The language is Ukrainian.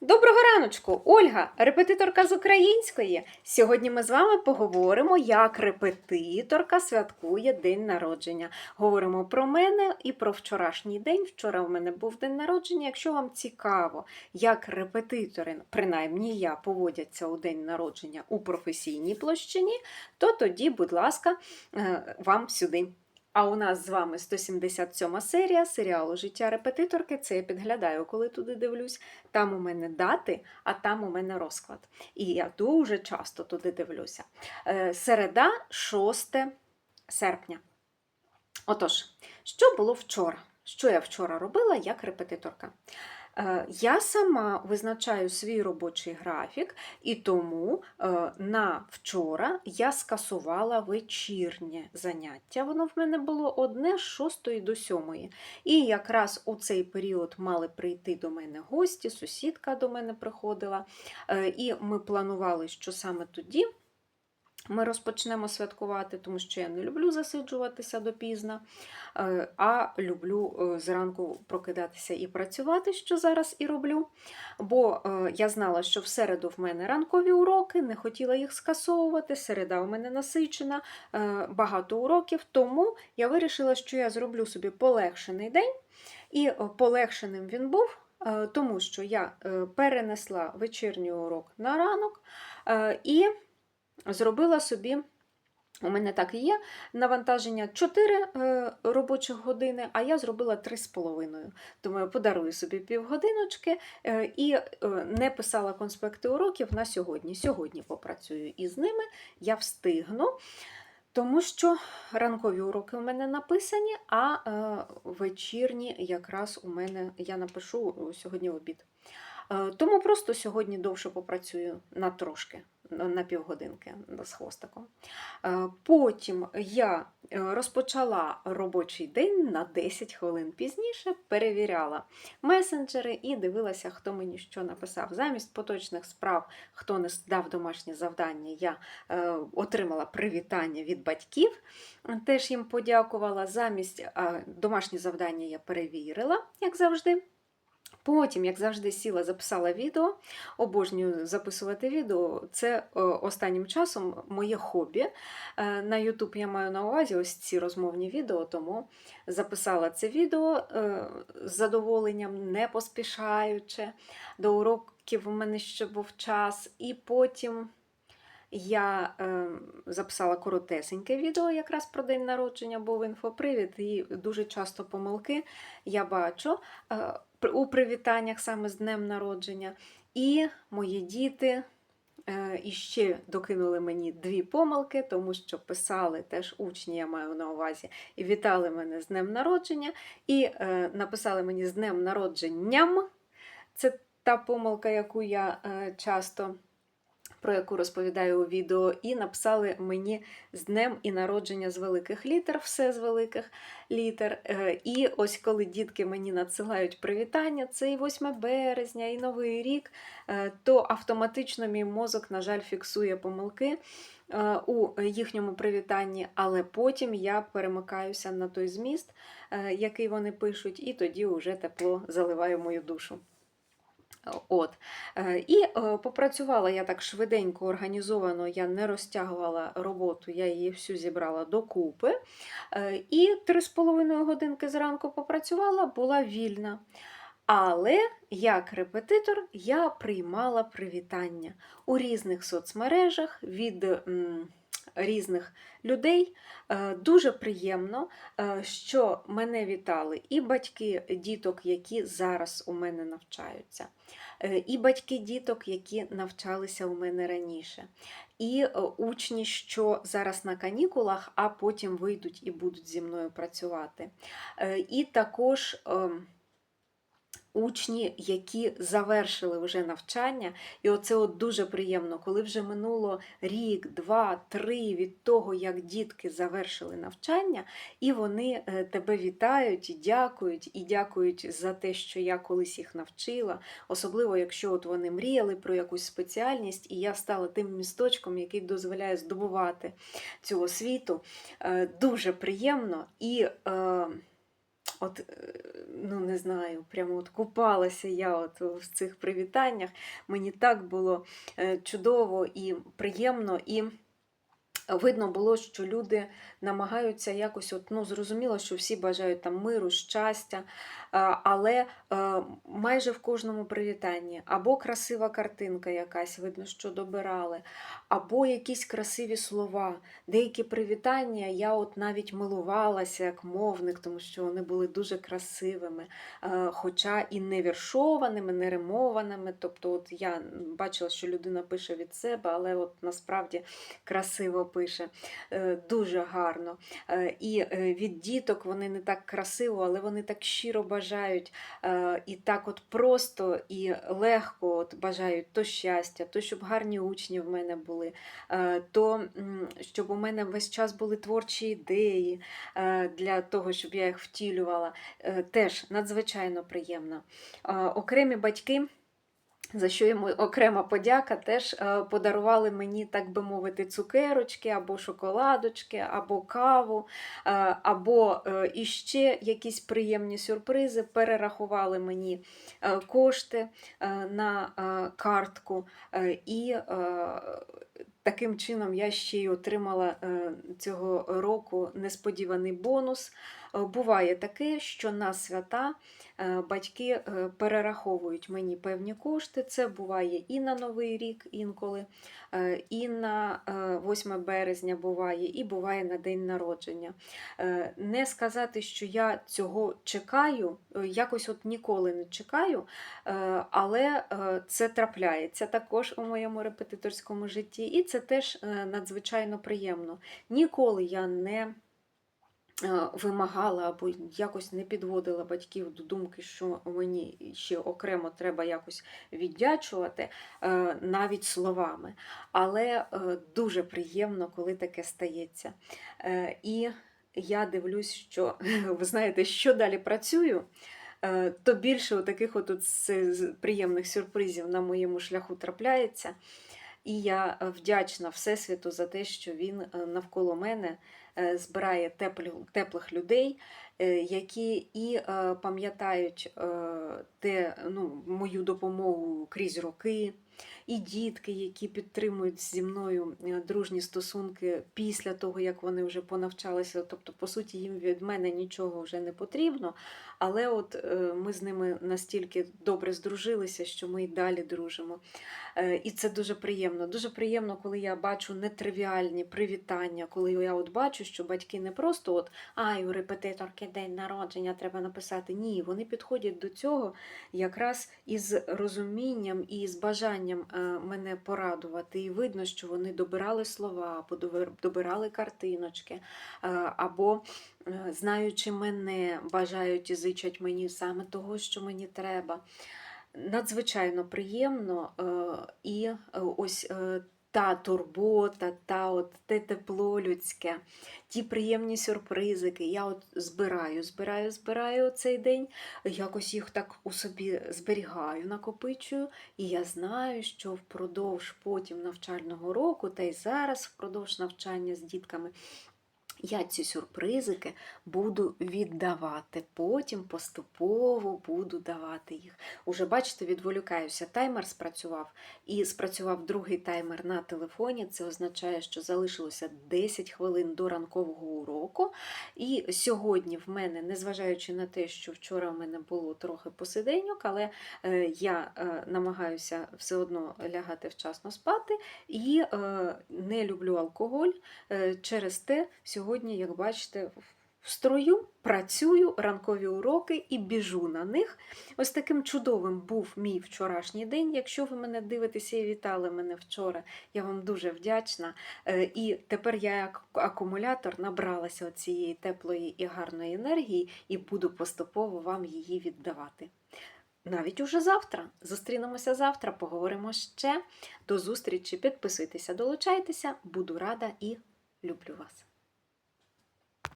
Доброго раночку, Ольга, репетиторка з української. Сьогодні ми з вами поговоримо, як репетиторка святкує день народження. Говоримо про мене і про вчорашній день. Вчора в мене був день народження. Якщо вам цікаво, як репетитори, принаймні я, поводяться у день народження у професійній площині, то тоді, будь ласка, е, вам сюди. А у нас з вами 177 серія серіалу Життя репетиторки. Це я підглядаю, коли туди дивлюсь. Там у мене дати, а там у мене розклад. І я дуже часто туди дивлюся. Е, Середа, 6 серпня. Отож, що було вчора? Що я вчора робила як репетиторка? Е, Я сама визначаю свій робочий графік, і тому е, на вчора я скасувала вечірнє заняття. Воно в мене було одне з 6 до 7. І якраз у цей період мали прийти до мене гості, сусідка до мене приходила. Е, І ми планували, що саме тоді. Ми розпочнемо святкувати, тому що я не люблю засиджуватися допізно, е, а люблю е, зранку прокидатися і працювати, що зараз і роблю. Бо е, я знала, що в середу в мене ранкові уроки, не хотіла їх скасовувати. Середа у мене насичена, багато уроків, тому я вирішила, що я зроблю собі полегшений день. І полегшеним він був, тому що я перенесла вечірній урок на ранок і зробила собі. У мене так і є навантаження 4 е, робочих години, а я зробила 3,5. Тому я подарую собі півгодиночки е, і е, не писала конспекти уроків на сьогодні. Сьогодні попрацюю із ними, я встигну, тому що ранкові уроки у мене написані, а вечірні якраз у мене я напишу сьогодні обід. Е, Тому просто сьогодні довше попрацюю на трошки, на півгодинки з хвостиком. Е, Потім я е, розпочала робочий день на 10 хвилин пізніше, перевіряла месенджери і дивилася, хто мені що написав. Замість поточних справ, хто не дав домашнє завдання, я отримала привітання від батьків, теж їм подякувала. Замість домашнє завдання я перевірила, як завжди. Потім, як завжди, сіла, записала відео. Обожнюю записувати відео. Це е, останнім часом моє хобі. Е, На YouTube я маю на увазі ось ці розмовні відео, тому записала це відео е, з задоволенням, не поспішаючи. До уроків у мене ще був час. І потім я е, записала коротесеньке відео якраз про день народження, був інфопривід, і дуже часто помилки я бачу е, у привітаннях саме з днем народження. І мої діти е, іще докинули мені дві помилки, тому що писали теж учні, я маю на увазі, і вітали мене з днем народження, і е, написали мені з днем народженням. Це та помилка, яку я е, часто про яку розповідаю у відео, і написали мені з днем і народження з великих літер, все з великих літер. Е, І ось коли дітки мені надсилають привітання, це і 8 березня, і Новий рік, е, то автоматично мій мозок, на жаль, фіксує помилки е, у їхньому привітанні, але потім я перемикаюся на той зміст, який вони пишуть, і тоді вже тепло заливає мою душу. От. Е, І е, попрацювала я так швиденько, організовано, я не розтягувала роботу, я її всю зібрала докупи. Е, І 3,5 годинки зранку попрацювала, була вільна. Але як репетитор я приймала привітання у різних соцмережах від різних людей. Е, Дуже приємно, е, що мене вітали і батьки діток, які зараз у мене навчаються, е, і батьки діток, які навчалися у мене раніше, і учні, що зараз на канікулах, а потім вийдуть і будуть зі мною працювати. І також. Учні, які завершили вже навчання, і оце от дуже приємно, коли вже минуло рік, два, три від того, як дітки завершили навчання, і вони е, тебе вітають, і дякують, і дякують за те, що я колись їх навчила. Особливо, якщо от вони мріяли про якусь спеціальність, і я стала тим місточком, який дозволяє здобувати цю освіту. Е, Дуже приємно і. От, е, ну не знаю, прямо от купалася я от в цих привітаннях. Мені так було е, чудово і приємно. і Видно було, що люди намагаються якось, от, ну зрозуміло, що всі бажають там миру, щастя, але е, майже в кожному привітанні або красива картинка якась, видно, що добирали, або якісь красиві слова. Деякі привітання я от навіть милувалася як мовник, тому що вони були дуже красивими, е, хоча і не віршованими, не римованими. Тобто, от я бачила, що людина пише від себе, але от насправді красиво пише, е, дуже гарно. Е, І е, від діток вони не так красиво, але вони так щиро бажають і так от просто і легко от бажають то щастя, то щоб гарні учні в мене були, то щоб у мене весь час були творчі ідеї для того, щоб я їх втілювала. Теж надзвичайно приємно. Окремі батьки. За що йому окрема подяка, теж е, подарували мені, так би мовити, цукерочки, або шоколадочки, або каву, е, або е, іще якісь приємні сюрпризи. Перерахували мені кошти на картку, і таким чином я ще й отримала цього року несподіваний бонус. Е, Буває таке, що на свята е, батьки е, перераховують мені певні кошти. Це буває і на Новий рік інколи, і на е, 8 березня буває, і буває на день народження. Не сказати, що я цього чекаю, якось от ніколи не чекаю, але це трапляється також у моєму репетиторському житті, і це теж надзвичайно приємно. Ніколи я не вимагала або якось не підводила батьків до думки, що мені ще окремо треба якось віддячувати, е, навіть словами. Але е, дуже приємно, коли таке стається. Е, І я дивлюсь, що ви знаєте, що далі працюю. е, То більше таких от, приємних сюрпризів на моєму шляху трапляється. І я е, вдячна Всесвіту за те, що він е, навколо мене е, збирає теплі, теплих людей, е, які і е, пам'ятають е, те, ну, мою допомогу крізь роки, і дітки, які підтримують зі мною е, дружні стосунки після того, як вони вже понавчалися. Тобто, по суті, їм від мене нічого вже не потрібно. Але от е, ми з ними настільки добре здружилися, що ми й далі дружимо. Е, І це дуже приємно. Дуже приємно, коли я бачу нетривіальні привітання, коли я от бачу, що батьки не просто от ай, у репетиторки день народження треба написати. Ні, вони підходять до цього якраз із розумінням і з бажанням е, мене порадувати. І видно, що вони добирали слова, добирали картиночки, або знаючи мене, бажають і зичать мені саме того, що мені треба. Надзвичайно приємно е, і е, ось е, та турбота, та от те тепло людське, ті приємні сюрпризики. Я от збираю, збираю, збираю цей день, якось їх так у собі зберігаю, накопичую, і я знаю, що впродовж потім навчального року, та й зараз впродовж навчання з дітками. Я ці сюрпризики буду віддавати, потім поступово буду давати їх. Уже бачите, відволікаюся, таймер спрацював, і спрацював другий таймер на телефоні. Це означає, що залишилося 10 хвилин до ранкового уроку. І сьогодні в мене, незважаючи на те, що вчора в мене було трохи посиденьок, але е, я е, намагаюся все одно лягати вчасно спати і е, не люблю алкоголь. Через те, сьогодні, як бачите, в строю працюю ранкові уроки і біжу на них. Ось таким чудовим був мій вчорашній день. Якщо ви мене дивитеся і вітали мене вчора, я вам дуже вдячна. Е, І тепер я як акумулятор набралася цієї теплої і гарної енергії і буду поступово вам її віддавати. Навіть уже завтра. Зустрінемося завтра, поговоримо ще. До зустрічі, підписуйтеся, долучайтеся, буду рада і люблю вас.